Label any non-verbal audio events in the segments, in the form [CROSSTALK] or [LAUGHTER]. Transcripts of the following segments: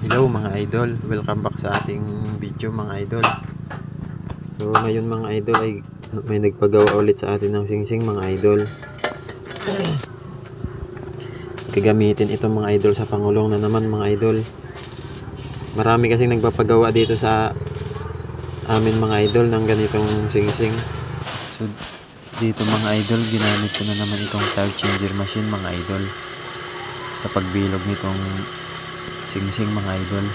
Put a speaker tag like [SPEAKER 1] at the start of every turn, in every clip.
[SPEAKER 1] Hello mga idol, welcome back sa ating video mga idol. So ngayon mga idol ay may nagpagawa ulit sa atin ng singsing mga idol. [CLEARS THROAT] Gagamitin ito mga idol sa pangulong na naman mga idol. Marami kasing nagpapagawa dito sa amin mga idol ng ganitong singsing. So dito mga idol, ginamit ko na naman itong tire changer machine mga idol sa pagbilog nitong singsing mga idol.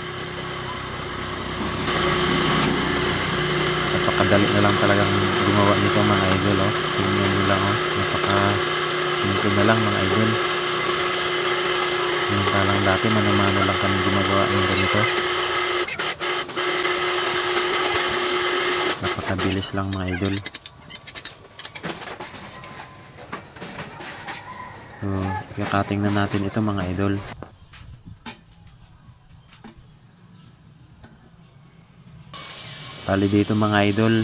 [SPEAKER 1] Napakadali na lang talagang gumawa nito mga idol oh. Tingnan nyo lang oh. Napaka simple na lang mga idol. Samantalang dati manamano lang kami gumagawa ng ganito. Napakabilis lang mga idol. So, ikakating na natin ito mga idol. Bali dito mga idol,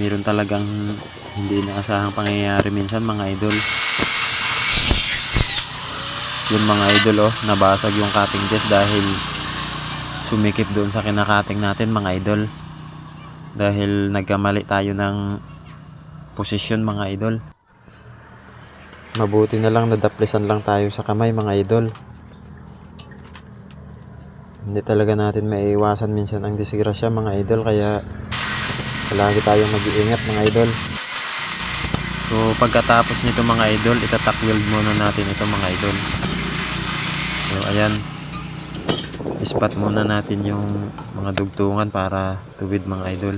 [SPEAKER 1] meron talagang hindi naasahang pangyayari minsan mga idol. Yun mga idol oh, nabasag yung cutting test dahil sumikip doon sa kinakating natin mga idol. Dahil nagkamali tayo ng posisyon mga idol. Mabuti na lang nadaplisan lang tayo sa kamay mga idol. Hindi talaga natin maiiwasan minsan ang disgrasya mga idol kaya palagi tayong mag-iingat mga idol. So pagkatapos nito mga idol, itatak weld muna natin ito mga idol. So ayan. Ispat muna natin yung mga dugtungan para tuwid mga idol.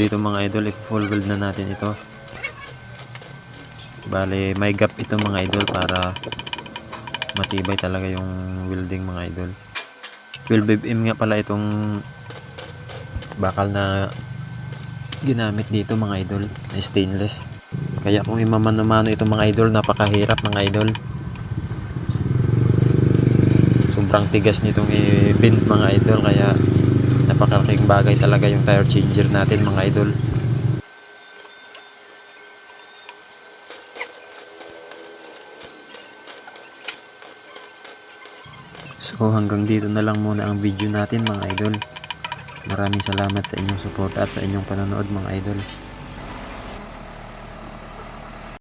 [SPEAKER 1] Dito mga idol, i-full weld na natin ito. Bale, may gap ito mga idol para matibay talaga yung welding mga idol. 12 mm nga pala itong bakal na ginamit dito mga idol na stainless. Kaya kung imamano-mano itong mga idol, napakahirap mga idol. Sobrang tigas nitong i-bend mga idol kaya napakalaking bagay talaga yung tire changer natin mga idol. So hanggang dito na lang muna ang video natin mga idol. Maraming salamat sa inyong support at sa inyong panonood mga idol.